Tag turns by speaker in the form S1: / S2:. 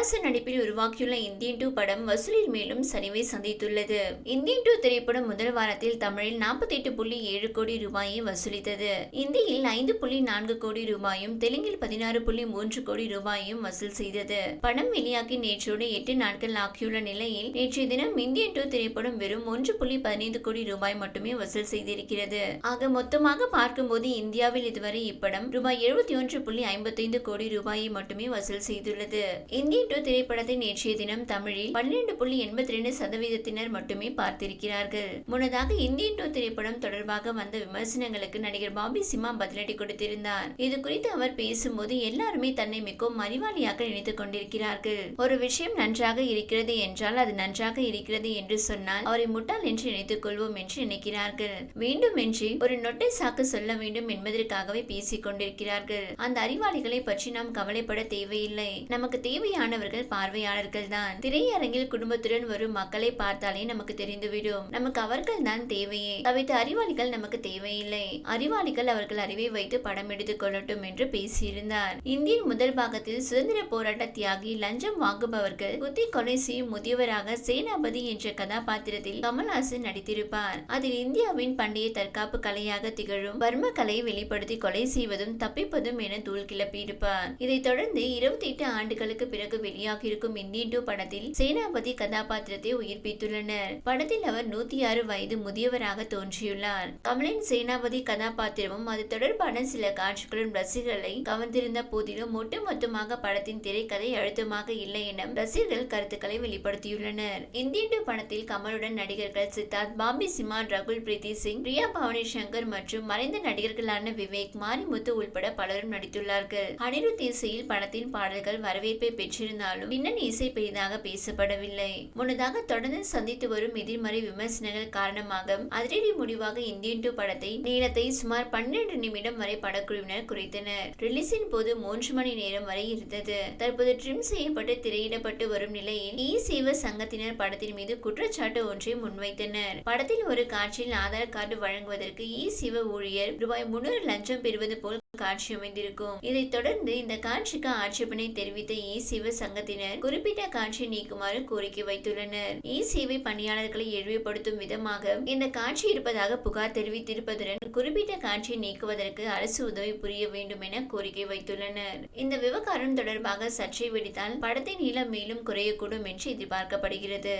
S1: கமல்ஹாசன் நடிப்பில் உருவாக்கியுள்ள Indian two படம் வசூலில் மேலும் சரிவை சந்தித்துள்ளது. இந்தியன் டூ திரைப்படம் முதல் வாரத்தில் தமிழில் நாற்பத்தி எட்டு புள்ளி ஏழு கோடி ரூபாயை வசூலித்தது. இந்தியில் ஐந்து புள்ளி நான்கு கோடி ரூபாயும் தெலுங்கில் பதினாறு புள்ளி மூன்று கோடி ரூபாயும் வசூல் செய்தது. படம் வெளியாகி நேற்றோடு எட்டு நாட்கள் ஆக்கியுள்ள நிலையில் நேற்றைய தினம் இந்தியன் டூ திரைப்படம் வெறும் ஒன்று புள்ளி பதினைந்து கோடி ரூபாய் மட்டுமே வசூல் செய்திருக்கிறது. ஆக மொத்தமாக பார்க்கும்போது இந்தியாவில் இதுவரை இப்படம் ரூபாய் எழுபத்தி ஒன்று புள்ளி ஐம்பத்தைந்து கோடி ரூபாயை மட்டுமே வசூல் செய்துள்ளது. இந்தியன் டூ திரைப்படத்தை நேற்றைய தினம் தமிழில் பன்னிரண்டு புள்ளி எண்பத்தி ரெண்டு சதவீதத்தினர் மட்டுமே பார்த்திருக்கிறார்கள். முன்னதாக இந்தியன் டூ திரைப்படம் தொடர்பாக வந்த விமர்சனங்களுக்கு நடிகர் பாபி சிம்மா பதிலடி கொடுத்திருந்தார். இது குறித்து அவர் பேசும்போது எல்லாருமே தன்னை மிகவும் அறிவாளியாக நினைத்துக் கொண்டிருக்கிறார்கள். ஒரு விஷயம் நன்றாக இருக்கிறது என்றால் அது நன்றாக இருக்கிறது என்று சொன்னால் அவரை முட்டாள் என்று நினைத்துக் கொள்வோம் என்று நினைக்கிறார்கள். வேண்டும் என்று ஒரு நொட்டை சாக்கு சொல்ல வேண்டும் என்பதற்காகவே பேசிக் கொண்டிருக்கிறார்கள். அந்த அறிவாளிகளை பற்றி நாம் கவலைப்பட தேவையில்லை. நமக்கு தேவையான தேவையானவர்கள் பார்வையாளர்கள் தான். திரையரங்கில் குடும்பத்துடன் வரும் மக்களை பார்த்தாலே நமக்கு தெரிந்துவிடும். நமக்கு அவர்கள் தான் தேவையே. தவிர்த்து அறிவாளிகள் நமக்கு தேவையில்லை. அறிவாளிகள் அவர்கள் அறிவை வைத்து படம் எடுத்துக் கொள்ளட்டும் என்று பேசியிருந்தார். இந்தியின் முதல் பாகத்தில் சுதந்திர போராட்ட தியாகி லஞ்சம் வாங்குபவர்கள் குத்தி கொலை செய்யும் முதியவராக சேனாபதி என்ற கதாபாத்திரத்தில் கமல்ஹாசன் நடித்திருப்பார். அதில் இந்தியாவின் பண்டைய தற்காப்பு கலையாக திகழும் வர்ம கலையை வெளிப்படுத்தி கொலை செய்வதும் தப்பிப்பதும் என தூள் கிளப்பியிருப்பார் இதைத் தொடர்ந்து இருபத்தி எட்டு ஆண்டுகளுக்கு பிறகு வெளியாகியிருக்கும் இந்தியன் படத்தில் சேனாபதி கதாபாத்திரத்தை உயிர்ப்பித்துள்ளனர். படத்தில் அவர் நூத்தி ஆறு வயது முதியவராக தோன்றியுள்ளார். கமலின் சேனாபதி கதாபாத்திரமும் அது தொடர்பான சில காட்சிகளும் ரசிகர்களை கவர்ந்திருந்த போதிலும் ஒட்டுமொத்தமாக படத்தின் திரைக்கதை அழுத்தமாக இல்லை என ரசிகர்கள் கருத்துக்களை வெளிப்படுத்தியுள்ளனர். இந்தியன் படத்தில் கமலுடன் நடிகர்கள் சித்தார்த் பாம்பி சிமான் ரகுல் பிரீத்தி சிங் பிரியா பவனி சங்கர் மற்றும் மறைந்த நடிகர்களான விவேக் மாரிமுத்து உள்பட பலரும் நடித்துள்ளார்கள். அனிருத் இசையில் படத்தின் பாடல்கள் வரவேற்பை பெற்றிருந்த இருந்தாலும் பின்னணி இசை பெரிதாக பேசப்படவில்லை. முன்னதாக தொடர்ந்து சந்தித்து வரும் எதிர்மறை விமர்சனங்கள் காரணமாக அதிரடி முடிவாக இந்தியன் டூ படத்தை நீளத்தை சுமார் பன்னிரண்டு நிமிடம் வரை படக்குழுவினர் குறைத்தனர். ரிலீஸின் போது மூன்று மணி நேரம் வரை இருந்தது. தற்போது ட்ரிம் செய்யப்பட்டு திரையிடப்பட்டு வரும் நிலையில் இ சேவ சங்கத்தினர் படத்தின் மீது குற்றச்சாட்டு ஒன்றை முன்வைத்தனர். படத்தில் ஒரு காட்சியில் ஆதார் கார்டு வழங்குவதற்கு இ சிவ ஊழியர் ரூபாய் முன்னூறு லஞ்சம் பெறுவது போல் காட்சி அமைந்திருக்கும். இதைத் தொடர்ந்து இந்த காட்சிக்கு ஆட்சேபனை தெரிவித்த இ சிவ சங்கத்தினர் குறிப்பிட்ட காட்சி நீக்குமாறு கோரிக்கை வைத்துள்ளனர். இ சேவை பணியாளர்களை இழிவுபடுத்தும் விதமாக இந்த காட்சி இருப்பதாக புகார் தெரிவித்திருப்பதுடன் குறிப்பிட்ட காட்சியை நீக்குவதற்கு அரசு உதவி புரிய வேண்டும் என கோரிக்கை வைத்துள்ளனர். இந்த விவகாரம் தொடர்பாக சர்ச்சை வெடித்தால் படத்தின் நீளம் மேலும் குறையக்கூடும் என்று எதிர்பார்க்கப்படுகிறது.